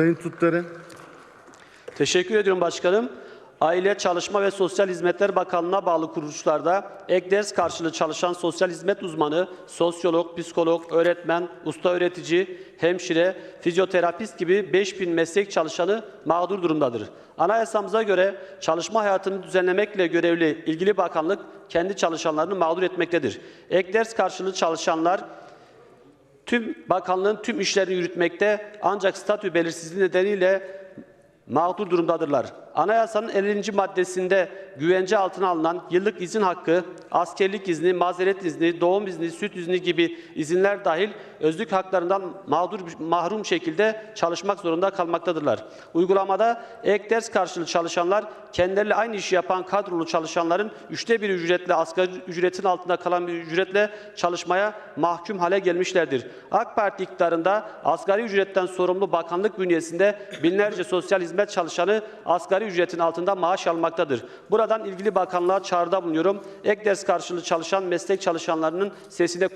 Sayın Tuttarı. Teşekkür ediyorum başkanım. Aile, Çalışma ve Sosyal Hizmetler Bakanlığı'na bağlı kuruluşlarda ek ders karşılığı çalışan sosyal hizmet uzmanı, sosyolog, psikolog, öğretmen, usta öğretici, hemşire, fizyoterapist gibi 5000 meslek çalışanı mağdur durumdadır. Anayasamıza göre çalışma hayatını düzenlemekle görevli ilgili bakanlık kendi çalışanlarını mağdur etmektedir. Ek ders karşılığı çalışanlar tüm bakanlığın tüm işlerini yürütmekte. Ancak statü belirsizliği nedeniyle mağdur durumdadırlar. Anayasanın 50. maddesinde güvence altına alınan yıllık izin hakkı, askerlik izni, mazeret izni, doğum izni, süt izni gibi izinler dahil özlük haklarından mağdur mahrum şekilde çalışmak zorunda kalmaktadırlar. Uygulamada ek ders karşılığı çalışanlar kendileriyle aynı işi yapan kadrolu çalışanların üçte bir ücretle asgari ücretin altında kalan bir ücretle çalışmaya mahkum hale gelmişlerdir. AK Parti iktidarında asgari ücretten sorumlu bakanlık bünyesinde binlerce sosyal hizmet çalışanı asgari ücretin altında maaş almaktadır. Buradan ilgili bakanlığa çağrıda bulunuyorum. Ek ders karşılığı çalışan meslek çalışanlarının sesine